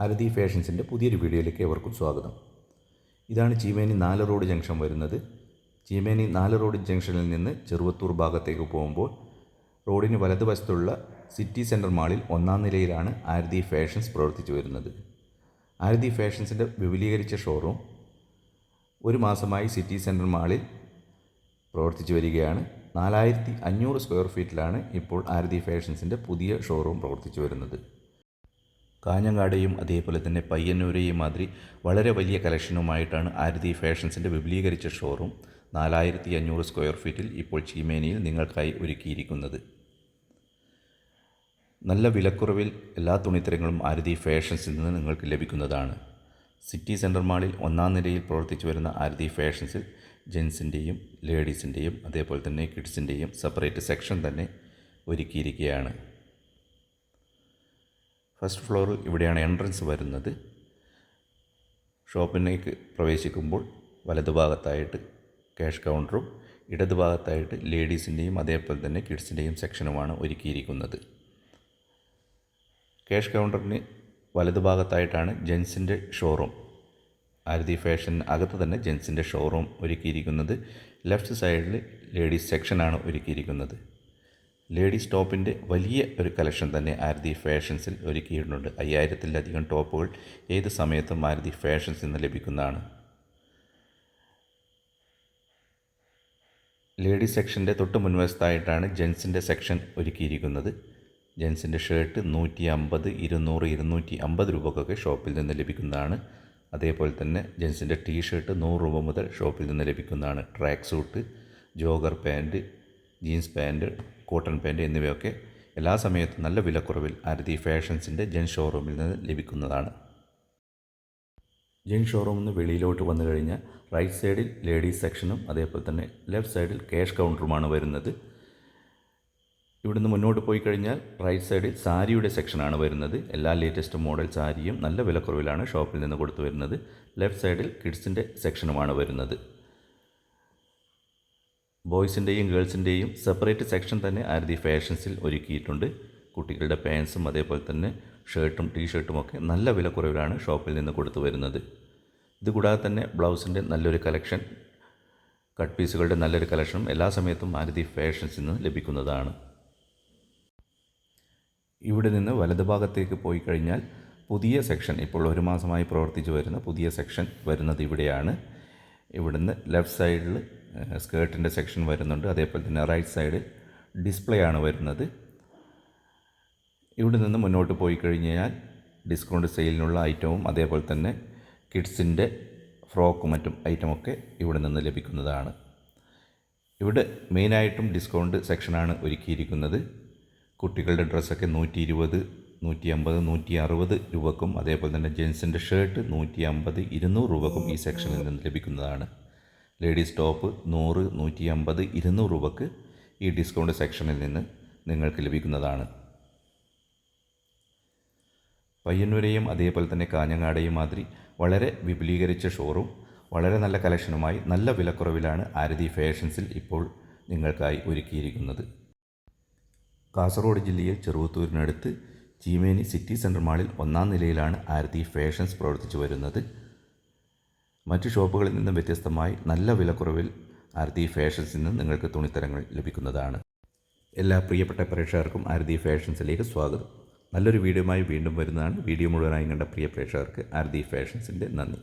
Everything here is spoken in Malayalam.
അരതി ഫാഷൻസിന്റെ പുതിയൊരു വീഡിയോയിലേക്ക് ഏവർക്കും സ്വാഗതം. ഇതാണ് ചീമേനി നാല് റോഡ് ജംഗ്ഷൻ വരുന്നത്. ചീമേനി നാല് റോഡ് ജംഗ്ഷനിൽ നിന്ന് ചെറുവത്തൂർ ഭാഗത്തേക്ക് പോകുമ്പോൾ റോഡിന് വലതുവശത്തുള്ള സിറ്റി സെന്റർ മാളിൽ ഒന്നാം നിലയിലാണ് ആരതി ഫാഷൻസ് പ്രവർത്തിച്ചു വരുന്നത്. ആരതി ഫാഷൻസിന്റെ വിപുലീകരിച്ച ഷോറൂം ഒരു മാസമായി സിറ്റി സെന്റർ മാളിൽ പ്രവർത്തിച്ചു വരികയാണ്. നാലായിരത്തി അഞ്ഞൂറ് സ്ക്വയർ ഫീറ്റിലാണ് ഇപ്പോൾ ആരതി ഫാഷൻസിന്റെ പുതിയ ഷോറൂം പ്രവർത്തിച്ചു വരുന്നത്. കാഞ്ഞങ്ങാടെയും അതേപോലെ തന്നെ പയ്യന്നൂരെയും മാതിരി വളരെ വലിയ കളക്ഷനുമായിട്ടാണ് ആരതി ഫാഷൻസിന്റെ വിപുലീകരിച്ച ഷോറൂം നാലായിരത്തി അഞ്ഞൂറ് സ്ക്വയർ ഫീറ്റിൽ ഇപ്പോൾ ചീമേനയിൽ നിങ്ങൾക്കായി ഒരുക്കിയിരിക്കുന്നത്. നല്ല വിലക്കുറവിൽ എല്ലാ തുണിത്തരങ്ങളും ആരതി ഫാഷൻസിൽ നിന്ന് നിങ്ങൾക്ക് ലഭിക്കുന്നതാണ്. സിറ്റി സെന്റർ മാളിൽ ഒന്നാം നിലയിൽ പ്രവർത്തിച്ചു വരുന്ന ആരതി ഫാഷൻസിൽ ജെൻസിന്റെയും ലേഡീസിന്റെയും അതേപോലെ തന്നെ കിഡ്സിന്റെയും സെപ്പറേറ്റ് സെക്ഷൻ തന്നെ ഒരുക്കിയിരിക്കുകയാണ്. ഫസ്റ്റ് ഫ്ലോർ ഇവിടെയാണ് എൻട്രൻസ് വരുന്നത്. ഷോപ്പിലേക്ക് പ്രവേശിക്കുമ്പോൾ വലതുഭാഗത്തായിട്ട് ക്യാഷ് കൗണ്ടറും ഇടതുഭാഗത്തായിട്ട് ലേഡീസിന്റെയും അതേപോലെ തന്നെ കിഡ്സിന്റെയും സെക്ഷനുമാണ് ഒരുക്കിയിരിക്കുന്നത്. ക്യാഷ് കൗണ്ടറിന് വലതുഭാഗത്തായിട്ടാണ് ജെൻസിന്റെ ഷോറൂം. ആരതി ഫാഷൻ അകത്ത് തന്നെ ജെൻസിന്റെ ഷോറൂം ഒരുക്കിയിരിക്കുന്നത്. ലെഫ്റ്റ് സൈഡിൽ ലേഡീസ് സെക്ഷനാണ് ഒരുക്കിയിരിക്കുന്നത്. ലേഡീസ് ടോപ്പിന്റെ വലിയ ഒരു കളക്ഷൻ തന്നെ ആരതി ഫാഷൻസിൽ ഒരുക്കിയിട്ടുണ്ട് അയ്യായിരത്തിലധികം ടോപ്പുകൾ ഏത് സമയത്തും ആരതി ഫാഷൻസിൽ നിന്ന് ലഭിക്കുന്നതാണ്. ലേഡീസ് സെക്ഷന്റെ തൊട്ട് മുൻവശത്തായിട്ടാണ് ജെൻസിന്റെ സെക്ഷൻ ഒരുക്കിയിരിക്കുന്നത്. ജെൻസിന്റെ ഷർട്ട് നൂറ്റി അമ്പത് ഇരുന്നൂറ് ഇരുന്നൂറ്റി അമ്പത് രൂപക്കൊക്കെ ഷോപ്പിൽ നിന്ന് ലഭിക്കുന്നതാണ്. അതേപോലെ തന്നെ ജെൻസിന്റെ ടീ ഷർട്ട് നൂറ് രൂപ മുതൽ ഷോപ്പിൽ നിന്ന് ലഭിക്കുന്നതാണ്. Track suit jogger pant jeans pant cotton pant എന്നിവയൊക്കെ എല്ലാ സമയത്തും നല്ല വിലക്കുറവിൽ ആരതി ഫാഷൻസിന്റെ ജെൻ ഷോറൂമിൽ നിന്ന് ലഭിക്കുന്നതാണ്. ജെൻ ഷോറൂമിൽ നിന്ന് വെളിയിലോട്ട് വന്നു കഴിഞ്ഞാൽ റൈറ്റ് സൈഡിൽ ലേഡീസ് സെക്ഷനും അതേപോലെ തന്നെ ലെഫ്റ്റ് സൈഡിൽ ക്യാഷ് കൗണ്ടറുമാണ് വരുന്നത്. ഇവിടുന്ന് മുന്നോട്ട് പോയി കഴിഞ്ഞാൽ റൈറ്റ് സൈഡിൽ സാരിയുടെ സെക്ഷനാണ് വരുന്നത്. എല്ലാ ലേറ്റസ്റ്റ് മോഡൽ സാരിയും നല്ല വിലക്കുറവിലാണ് ഷോപ്പിൽ നിന്ന് കൊടുത്തു വരുന്നത്. ലെഫ്റ്റ് സൈഡിൽ കിഡ്സിന്റെ സെക്ഷനുമാണ് വരുന്നത്. ബോയ്സിന്റെയും ഗേൾസിന്റെയും സെപ്പറേറ്റ് സെക്ഷൻ തന്നെ ആരതി ഫാഷൻസിൽ ഒരുക്കിയിട്ടുണ്ട്. കുട്ടികളുടെ പാൻസും അതേപോലെ തന്നെ ഷർട്ടും ടീ ഷർട്ടും ഒക്കെ നല്ല വിലക്കുറവിലാണ് ഷോപ്പിൽ നിന്ന് കൊടുത്തു വരുന്നത്. ഇതുകൂടാതെ തന്നെ ബ്ലൗസിന്റെ നല്ലൊരു കളക്ഷൻ കട്ട് പീസുകളുടെ നല്ലൊരു കളക്ഷനും എല്ലാ സമയത്തും ആരതി ഫാഷൻസിൽ നിന്ന് ലഭിക്കുന്നതാണ്. ഇവിടെ നിന്ന് വലതുഭാഗത്തേക്ക് പോയി കഴിഞ്ഞാൽ പുതിയ സെക്ഷൻ ഇപ്പോൾ ഒരു മാസമായി പ്രവർത്തിച്ചു വരുന്ന പുതിയ സെക്ഷൻ വരുന്നത് ഇവിടെയാണ്. ഇവിടുന്ന് ലെഫ്റ്റ് സൈഡിൽ സ്കേർട്ടിന്റെ സെക്ഷൻ വരുന്നുണ്ട്. അതേപോലെ തന്നെ റൈറ്റ് സൈഡിൽ ഡിസ്പ്ലേ ആണ് വരുന്നത്. ഇവിടെ നിന്ന് മുന്നോട്ട് പോയി കഴിഞ്ഞാൽ ഡിസ്കൗണ്ട് സെയിലിനുള്ള ഐറ്റവും അതേപോലെ തന്നെ കിഡ്സിന്റെ ഫ്രോക്കും മറ്റും ഐറ്റമൊക്കെ ഇവിടെ നിന്ന് ലഭിക്കുന്നതാണ്. ഇവിടെ മെയിനായിട്ടും ഡിസ്കൗണ്ട് സെക്ഷനാണ് ഒരുക്കിയിരിക്കുന്നത്. കുട്ടികളുടെ ഡ്രസ്സൊക്കെ നൂറ്റി ഇരുപത് നൂറ്റി അമ്പത് നൂറ്റി അറുപത് രൂപക്കും അതേപോലെ തന്നെ ജെൻസിന്റെ ഷർട്ട് നൂറ്റി അമ്പത് ഇരുന്നൂറ് രൂപക്കും ഈ സെക്ഷനിൽ നിന്ന് ലഭിക്കുന്നതാണ്. ലേഡീസ് ടോപ്പ് നൂറ് നൂറ്റി അമ്പത് ഇരുന്നൂറ് രൂപക്ക് ഈ ഡിസ്കൗണ്ട് സെക്ഷനിൽ നിന്ന് നിങ്ങൾക്ക് ലഭിക്കുന്നതാണ്. പയ്യന്നൂരെയും അതേപോലെ തന്നെ കാഞ്ഞങ്ങാടെയും മാതിരി വളരെ വിപുലീകരിച്ച ഷോറൂം വളരെ നല്ല കളക്ഷനുമായി നല്ല വിലക്കുറവിലാണ് ആരതി ഫാഷൻസിൽ ഇപ്പോൾ നിങ്ങൾക്കായി ഒരുക്കിയിരിക്കുന്നത്. കാസർഗോഡ് ജില്ലയിൽ ചെറുവത്തൂരിനടുത്ത് ചീമേനി സിറ്റി സെന്റർ മാളിൽ ഒന്നാം നിലയിലാണ് ആരതി ഫാഷൻസ് പ്രവർത്തിച്ചു വരുന്നത്. മറ്റു ഷോപ്പുകളിൽ നിന്നും വ്യത്യസ്തമായി നല്ല വിലക്കുറവിൽ ആരതി ഫാഷൻസിൽ നിന്ന് നിങ്ങൾക്ക് തുണിത്തരങ്ങൾ ലഭിക്കുന്നതാണ്. എല്ലാ പ്രിയപ്പെട്ട പ്രേക്ഷകർക്കും ആരതി ഫാഷൻസിലേക്ക് സ്വാഗതം. നല്ലൊരു വീഡിയോയുമായി വീണ്ടും വരുന്നതാണ്. വീഡിയോ മുഴുവനായി കണ്ട പ്രിയ പ്രേക്ഷകർക്ക് ആരതി ഫാഷൻസിന്റെ നന്ദി.